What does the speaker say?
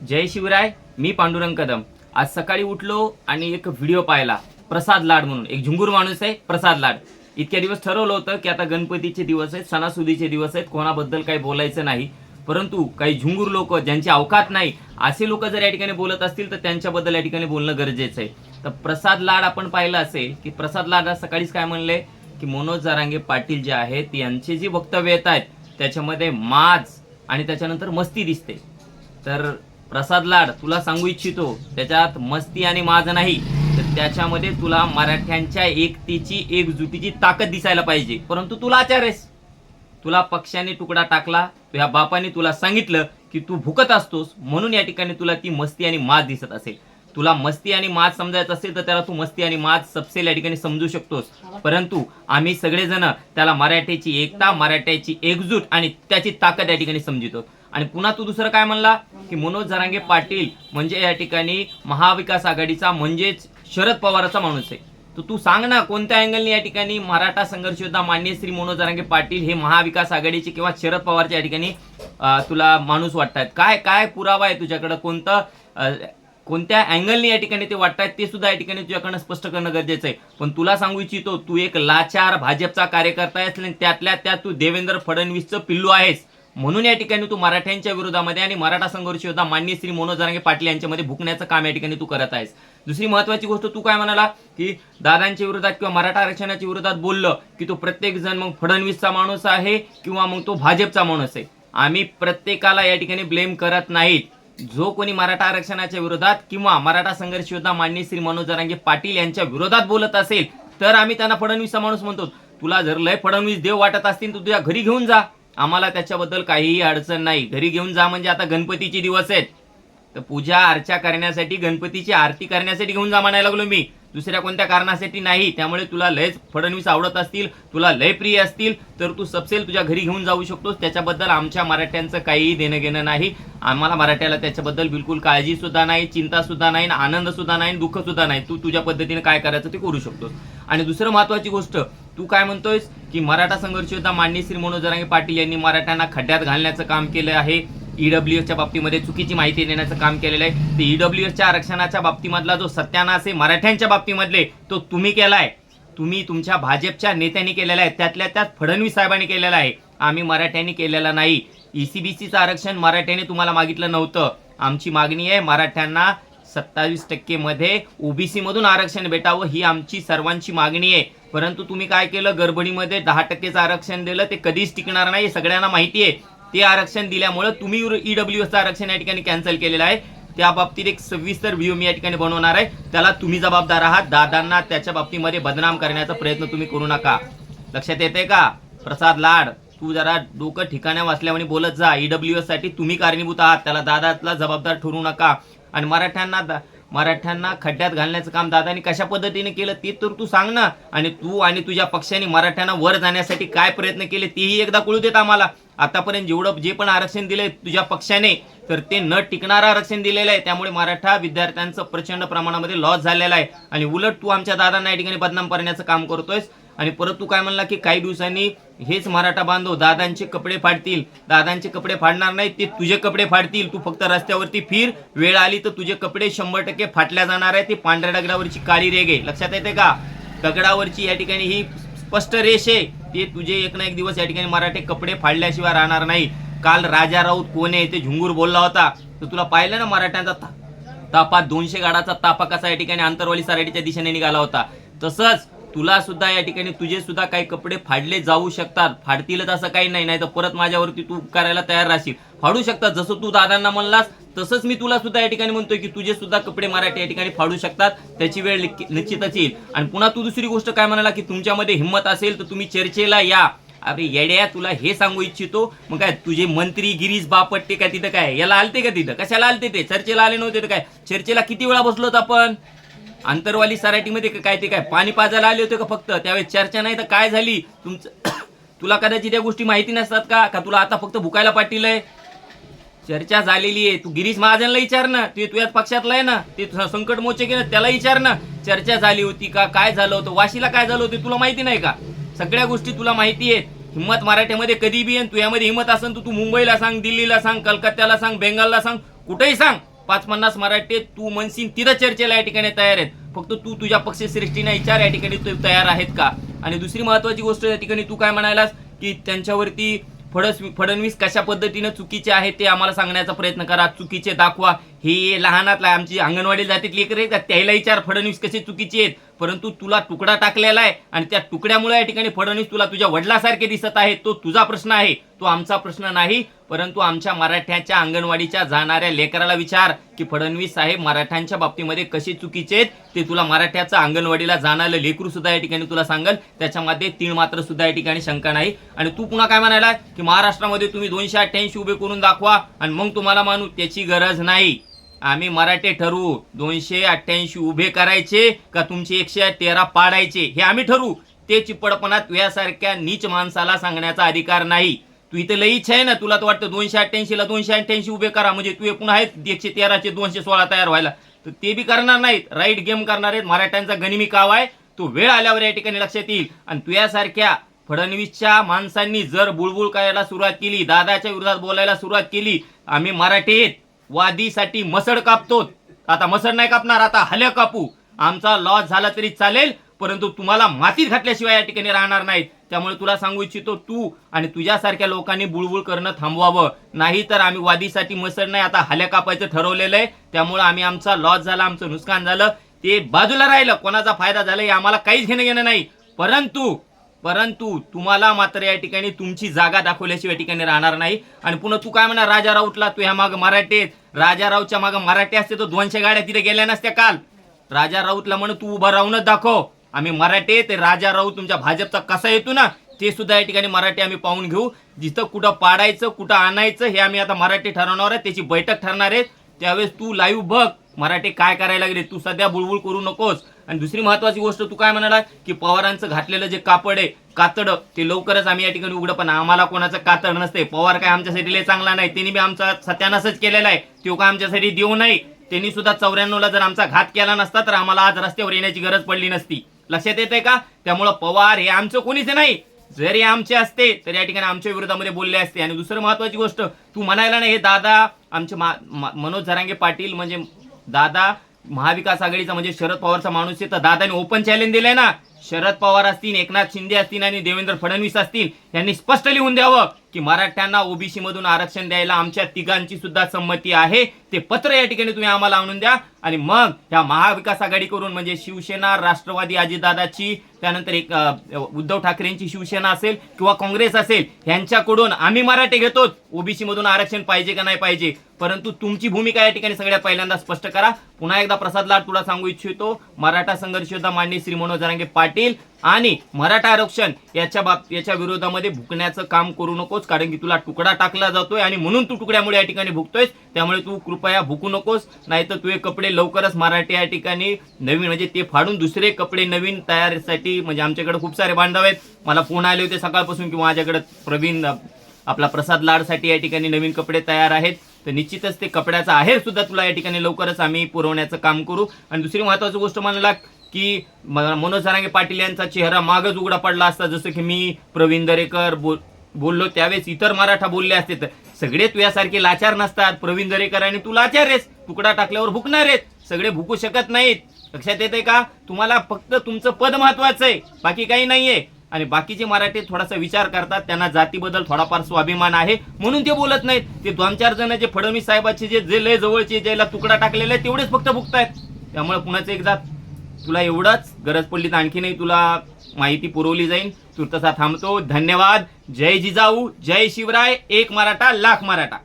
जय शिवराय मी पांडुरंग कदम. आज सकाळी उठलो आणि एक व्हिडिओ पाहिला प्रसाद लाड म्हणून. एक झुंगूर माणूस आहे प्रसाद लाड. इतक्या दिवस ठरवलं होतं की आता गणपतीचे दिवस आहेत सणासुदीचे दिवस आहेत कोणाबद्दल काही बोलायचं नाही. परंतु काही झुंगूर लोक ज्यांची अवकात नाही असे लोक जर या ठिकाणी बोलत असतील तर त्यांच्याबद्दल या ठिकाणी बोलणं गरजेचं आहे. तर प्रसाद लाड आपण पाहिलं असेल की प्रसाद लाड आज सकाळीच काय म्हणले? की मनोज जारांगे पाटील जे आहेत यांचे जी वक्तव्य येत आहेत त्याच्यामध्ये माज आणि त्याच्यानंतर मस्ती दिसते. तर प्रसाद लाड तुला सांगू इच्छितो त्याच्यात मस्ती आणि माज नाही. तर त्याच्यामध्ये तुला मराठ्यांच्या एकतेची एकजुटीची ताकद दिसायला पाहिजे. परंतु तुला आचार आहेस तुला पक्षाने तुकडा टाकला तुझ्या बापाने तुला सांगितलं की तू भुकत असतोस म्हणून या ठिकाणी तुला ती मस्ती आणि माज दिसत असेल. तुला मस्ती आणि माज समजायचं असेल तर त्याला तू मस्ती आणि माज सबसेल या ठिकाणी समजू शकतोस. परंतु आम्ही सगळेजण त्याला मराठ्याची एकता मराठ्याची एकजूट आणि त्याची ताकद या ठिकाणी समजितो. आणि पुन्हा तू दुसरं काय म्हणला? की मनोज जरांगे पाटील म्हणजे या ठिकाणी महाविकास आघाडीचा म्हणजेच शरद पवाराचा माणूस आहे. तर तू सांग ना कोणत्या अँगलने या ठिकाणी मराठा संघर्ष योद्धा मान्य श्री मनोज जरांगे पाटील हे महाविकास आघाडीचे किंवा शरद पवारच्या या ठिकाणी तुला माणूस वाटतायत काय काय पुरावा आहे तुझ्याकडं? कोणतं कोणत्या अँगलने या ठिकाणी ते वाटतायत ते सुद्धा या ठिकाणी तुझ्याकडनं स्पष्ट करणं गरजेचं आहे. पण तुला सांगू इच्छितो तू एक लाचार भाजपचा कार्यकर्ता आहेस आणि त्यातल्या त्यात तू देवेंद्र फडणवीसचं पिल्लू आहेस. म्हणून या ठिकाणी तू मराठ्यांच्या विरोधामध्ये आणि मराठा संघर्ष योद्धा मान्य श्री मनोज जरांगे पाटील यांच्यामध्ये भुकण्याचं काम या ठिकाणी तू करत आहेस. दुसरी महत्वाची गोष्ट तू काय म्हणाला की दादांच्या विरोधात किंवा मराठा आरक्षणाच्या विरोधात बोललं की तो प्रत्येक जण मग फडणवीसचा माणूस आहे किंवा मग तो भाजपचा माणूस आहे. आम्ही प्रत्येकाला या ठिकाणी ब्लेम करत नाहीत. जो कोणी मराठा आरक्षणाच्या विरोधात किंवा मराठा संघर्ष योद्धा मान्य श्री मनोज जरांगे पाटील यांच्या विरोधात बोलत असेल तर आम्ही त्यांना फडणवीसचा माणूस म्हणतो तुला जर लय फडणवीस देव वाटत असतील तर तुझ्या घरी घेऊन जा. आम्हाला त्याच्याबद्दल काहीही अडचण नाही. घरी घेऊन जा म्हणजे आता गणपतीचे दिवस आहेत. तर पूजा अर्चा करण्यासाठी गणपतीची आरती करण्यासाठी घेऊन जा म्हणायला लागलो मी. दुसऱ्या कोणत्या कारणासाठी नाही. त्यामुळे तुला लयच फडणवीस आवडत असतील तुला लय प्रिय असतील तर तू सपसेल तुझ्या घरी घेऊन जाऊ शकतोस. त्याच्याबद्दल आमच्या मराठ्यांचं काहीही देणं घेणं नाही. आम्हाला मराठ्याला त्याच्याबद्दल बिलकुल काळजी सुद्धा नाही चिंता सुद्धा नाही आनंद सुद्धा नाही दुःख सुद्धा नाही. तू तुझ्या पद्धतीने काय करायचं ते करू शकतोस. आणि दुसरं महत्वाची गोष्ट तू काय म्हणतोयस? की मराठा संघर्ष योद्धा मांडणी श्री मनोज जरांगे पाटील यांनी मराठ्यांना खड्ड्यात घालण्याचं काम केलं आहे. ईडब्ल्यू एसच्या बाबतीमध्ये चुकीची माहिती देण्याचं काम केलेलं आहे. ते ईडब्ल्यू एसच्या आरक्षणाच्या बाबतीमधला जो सत्यानाश आहे मराठ्यांच्या बाबतीमधले तो तुम्ही केलाय. तुम्ही तुमच्या भाजपच्या नेत्यांनी केलेला आहे. त्यातल्या त्यात फडणवीस साहेबांनी केलेला आहे. आम्ही मराठ्यांनी केलेला नाही. E ईसीबीसीचं आरक्षण मराठ्याने तुम्हाला मागितलं नव्हतं. आमची मागणी आहे मराठ्यांना सत्तावीस टक्केमध्ये ओबीसीमधून आरक्षण भेटावं ही आमची सर्वांची मागणी आहे. परंतु तुम्ही काय केलं? गडबडीमध्ये दहा टक्केचं आरक्षण दिलं. ते कधीच टिकणार नाही सगळ्यांना माहिती आहे. ते आरक्षण दिल्यामुळे तुम्ही ईडब्ल्यू एसचं आरक्षण या ठिकाणी कॅन्सल केलेलं आहे. त्या बाबतीत एक सविस्तर व्ह्यू मी या ठिकाणी बनवणार आहे. त्याला तुम्ही जबाबदार आहात. दादांना त्याच्या बाबतीमध्ये बदनाम करण्याचा प्रयत्न तुम्ही करू नका. लक्षात येते का? प्रसाद लाड तू जरा डोकं ठिकाण्या वाचल्यामुळे बोलत जा. ईडब्ल्यू एससाठी तुम्ही कारणीभूत आहात. त्याला दादाला जबाबदार ठरू नका. आणि मराठ्यांना दा- मराठ्यांना खड्ड्यात घालण्याचं काम दादानी कशा पद्धतीने केलं ते तर तू सांग ना. आणि तू आणि तुझ्या पक्षाने मराठ्यांना वर जाण्यासाठी काय प्रयत्न केले तेही एकदा कळू देत आम्हाला. आतापर्यंत जेवढं जे पण आरक्षण दिलंय तुझ्या पक्षाने तर ते न टिकणारं आरक्षण दिलेलं आहे. त्यामुळे मराठा विद्यार्थ्यांचं प्रचंड प्रमाणामध्ये लॉस झालेला आहे. आणि उलट तू आमच्या दादांना या ठिकाणी बदनाम करण्याचं काम करतोयस. आणि परत तू काय म्हणला की काही दिवसांनी हेच मराठा बांधव दादांचे कपडे फाडतील. दादांचे कपडे फाडणार नाही ते तुझे कपडे फाडतील. तू फक्त रस्त्यावरती फिर. वेळ आली तर तुझे कपडे शंभर टक्के फाटल्या जाणार आहे ती पांढऱ्या दगडावरची काळी रेग आहे लक्षात येते का? दगडावरची या ठिकाणी ही स्पष्ट रेष आहे. ते तुझे एक ना एक दिवस या ठिकाणी मराठे कपडे फाडल्याशिवाय राहणार नाही. काल राजा राऊत कोण आहे ते झुंगूर बोलला होता. तर तुला पाहिलं ना मराठ्यांचा ता- तापा दोनशे गाडाचा तापा कसा या ठिकाणी आंतरवाली सराटीच्या दिशेने निघाला होता. तसंच तुला सुद्धा या ठिकाणी तुझे सुद्धा काही कपडे फाडले जाऊ शकतात. फाडतीलच असं काही नाही नाही तर परत माझ्यावरती तू करायला तयार राहशील. फाडू शकतात जसं तू दादांना म्हणलास तसंच मी तुला सुद्धा या ठिकाणी म्हणतोय की तुझे सुद्धा कपडे मराठी या ठिकाणी फाडू शकतात. त्याची वेळ निश्चितच येईल. आणि पुन्हा तू दुसरी गोष्ट काय म्हणाला की तुमच्यामध्ये हिंमत असेल तर तुम्ही चर्चेला या. अरे येड्या तुला हे सांगू इच्छितो. मग काय तुझे मंत्री गिरीश बापट्टे काय तिथं काय? याला आलते का तिथं? कशाला आलते ते? चर्चेला आले नव्हते तर काय? चर्चेला किती वेळा बसलोत आपण? आंतरवाली सराटीमध्ये का काय ते काय? पाणी पाजायला आले होते का फक्त? त्यावेळेस चर्चा नाही तर काय झाली? तुमचं तुला कदाचित या गोष्टी माहिती नसतात का? का तुला आता फक्त भुकायला पाटील चर्चा झालेली आहे. तू गिरीश महाजनला विचार ना. ते तुझ्याच पक्षातला आहे ना. ते स- संकट मोचे ना त्याला विचार ना. चर्चा झाली होती का? काय झालं होतं? वाशीला काय झालं होतं? तुला माहिती नाही का? सगळ्या गोष्टी तुला माहिती आहेत. हिंमत मराठ्यामध्ये कधी बी येन तुझ्यामध्ये हिंमत असेल तर तू मुंबईला सांग दिल्लीला सांग कलकत्त्याला सांग बेंगालला सांग कुठेही सांग. पाच पन्नास मराठी तू म्हणशील तिथं चर्चेला या ठिकाणी तयार आहेत. फक्त तू तुझ्या पक्षश्रेष्ठीने विचार या ठिकाणी तू तयार आहेत का? आणि दुसरी महत्वाची गोष्ट या ठिकाणी तू काय म्हणायलास की त्यांच्यावरती फडस फडणवीस कशा पद्धतीनं चुकीचे आहेत ते आम्हाला सांगण्याचा प्रयत्न करा. चुकीचे दाखवा हे लहानातला आमची अंगणवाडी जातीत लेकर आहेत का त्याला विचार फडणवीस कसे चुकीचे आहेत. परंतु तुला तुकडा टाकलेला आहे आणि त्या तुकड्यामुळे या ठिकाणी फडणवीस तुला तुझ्या वडिलासारखे दिसत आहे तो तुझा प्रश्न आहे तो आमचा प्रश्न नाही. परंतु आमच्या मराठ्याच्या अंगणवाडीच्या जाणाऱ्या लेकराला विचार की फडणवीस साहेब मराठ्यांच्या बाबतीमध्ये कसे चुकीचे आहेत ते तुला मराठ्याचा अंगणवाडीला जाणारं लेकरू सुद्धा या ठिकाणी तुला सांगल. त्याच्यामध्ये तीळ मात्र सुद्धा या ठिकाणी शंका नाही. आणि तू पुन्हा काय म्हणायला की महाराष्ट्रामध्ये तुम्ही दोनशे अठ्ठ्याऐंशी उभे करून दाखवा आणि मग तुम्हाला मानू त्याची गरज नाही. आम्ही मराठे ठरवू. दोनशे अठ्ठ्याऐंशी उभे करायचे का तुमचे एकशे तेरा पाडायचे? हे आम्ही ठरवू. ते चिपडपणात यासारख्या नीच माणसाला सांगण्याचा अधिकार नाही. तू इथे लई इच्छा आहे ना? तुला तर वाटतं दोनशे अठ्ठ्याऐंशीला दोनशे अठ्ठ्याऐंशी उभे करा. म्हणजे तू एकूण आहेत एकशे तेराचे दोनशे सोळा तयार व्हायला. तर ते बी करणार नाहीत. राईट गेम करणार आहेत. मराठ्यांचा गनिमी काव आहे. तो वेळ आल्यावर या ठिकाणी लक्षात येईल. आणि तुझ्यासारख्या फडणवीसच्या माणसांनी जर बुळबुळ करायला सुरुवात केली दादाच्या विरोधात बोलायला सुरुवात केली आम्ही मराठीत वादीसाठी मसड कापतो आता मसड नाही कापणार आता हल्या कापू. आमचा लॉस झाला तरी चालेल परंतु तुम्हाला मातीत घातल्याशिवाय या ठिकाणी राहणार नाहीत. त्यामुळे तुला सांगू इच्छितो तू आणि तुझ्यासारख्या लोकांनी बुळबुळ करणं थांबवावं. नाही तर आम्ही वादीसाठी मसड नाही आता हल्या कापायचं ठरवलेलं आहे. त्यामुळे आम्ही आमचा लॉस झाला आमचं नुकसान झालं. ते बाजूला राहिलं कोणाचा फायदा झाला हे आम्हाला काहीच घेणं घेणं नाही. परंतु परंतु तुम्हाला मात्र या ठिकाणी तुमची जागा दाखवल्याशिवाय या ठिकाणी राहणार नाही. आणि पुन्हा तू काय म्हणा राजा राऊतला? तू ह्या माग मराठी राजा राऊतच्या माग मराठी असते तर दोनशे गाड्या तिथे गेल्या नसत्या काल. राजा राऊतला म्हण तू उभा राहूनच दाखव. आम्ही मराठी ते राजा राऊत तुमच्या भाजपचा कसा येतो ना ते सुद्धा या ठिकाणी मराठी आम्ही पाहून घेऊ. जिथं कुठं पाडायचं कुठं आणायचं हे आम्ही आता मराठी ठरवणार आहे त्याची बैठक ठरणार आहे. त्यावेळेस तू लाईव्ह बघ मराठी काय करायला लागले तू सध्या बुळबुळ करू नकोस. आणि दुसरी महत्वाची गोष्ट तू काय म्हणाला की पवारांचं घातलेलं जे कापड आहे कातड ते लवकरच आम्ही या ठिकाणी उघडं पण आम्हाला कोणाचं कातड नसते पवार काय आमच्यासाठी लय चांगला नाही. त्यांनी बी आमचा सत्यानाशच केलेला आहे. तो काय आमच्यासाठी देऊ नाही. त्यांनी सुद्धा चौऱ्याण्णवला जर आमचा घात केला नसता तर आम्हाला आज रस्त्यावर येण्याची गरज पडली नसती. लक्षात येते का? त्यामुळं पवार हे आमचं कोणीच नाही. जरी आमचे असते तर या ठिकाणी आमच्या विरोधामध्ये बोलले असते. आणि दुसरं महत्वाची गोष्ट तू म्हणायला नाही हे दादा आमचे मा- मनोज झरांगे पाटील म्हणजे दादा महाविकास आघाडीचा म्हणजे शरद पवारचा माणूस आहे तर दादाने ओपन चॅलेंज दिलंय ना. शरद पवार असतील एकनाथ शिंदे असतील आणि देवेंद्र फडणवीस असतील यांनी स्पष्ट लिहून द्यावं की मराठ्यांना ओबीसी मधून आरक्षण द्यायला आमच्या तिघांची सुद्धा संमती आहे. ते पत्र या ठिकाणी तुम्ही आम्हाला आणून द्या. आणि मग ह्या महाविकास आघाडीकडून म्हणजे शिवसेना राष्ट्रवादी अजितदादाची त्यानंतर एक उद्धव ठाकरेंची शिवसेना असेल किंवा काँग्रेस असेल ह्यांच्याकडून आम्ही मराठे घेतो. ओबीसी मधून आरक्षण पाहिजे का नाही पाहिजे? परंतु तुमची भूमिका या ठिकाणी सगळ्यात पहिल्यांदा स्पष्ट करा. पुन्हा एकदा प्रसाद लाड तुला सांगू इच्छितो. मराठा संघर्ष योद्धा मान्य श्री मनोज जरांगे पाटील आणि मराठा आरक्षण याच्या बाब याच्या विरोधामध्ये भुकण्याचं काम करू नकोस कारण की तुला तुकडा टाकला जातोय आणि म्हणून तू तुकड्यामुळे या ठिकाणी भुकतोयस. त्यामुळे तू कृपया भुकू नकोस नाहीतर तुझे कपडे लवकरच मराठी या ठिकाणी नवीन म्हणजे ते फाडून दुसरे कपडे नवीन तयारीसाठी म्हणजे आमच्याकडे खूप सारे बांधव आहेत. मला फोन आले होते सकाळपासून की माझ्याकडे प्रवीण आपला प्रसाद लाडसाठी या ठिकाणी नवीन कपडे तयार आहेत. तर निश्चितच ते कपड्याचा आहेर सुद्धा तुला या ठिकाणी लवकरच आम्ही पुरवण्याचं काम करू. आणि दुसरी महत्वाची गोष्ट म्हणाला की मनोज सारांगे पाटील यांचा चेहरा मागच उघडा पडला असता. जसं की मी प्रवीण दरेकर बोल बोललो त्यावेळेस इतर मराठा बोलले असते तर सगळे तुझ्यासारखे लाचार नसतात. प्रवीण दरेकर आणि तू लाचार आहेस. तुकडा टाकल्यावर भुकणार आहेत सगळे भुकू शकत नाहीत. लक्षात येते का? तुम्हाला फक्त तुमचं पद महत्वाचं आहे. बाकी काही नाहीये. आणि बाकीचे मराठी थोडासा विचार करतात. त्यांना जातीबद्दल थोडाफार स्वाभिमान आहे. म्हणून ते बोलत नाहीत. ते दोन चार जण जे फडणवीस साहेबाचे जे जे लय जवळचे ज्याला तुकडा टाकलेला आहे तेवढेच फक्त भुकतायत. त्यामुळे पुण्याचं एकदा तुला एवढंच गरज पडली तर आणखीनही तुला माहिती पुरवली जाईल तुर्तसा थांबतो. धन्यवाद. जय जिजाऊ. जय शिवराय. एक मराठा लाख मराठा.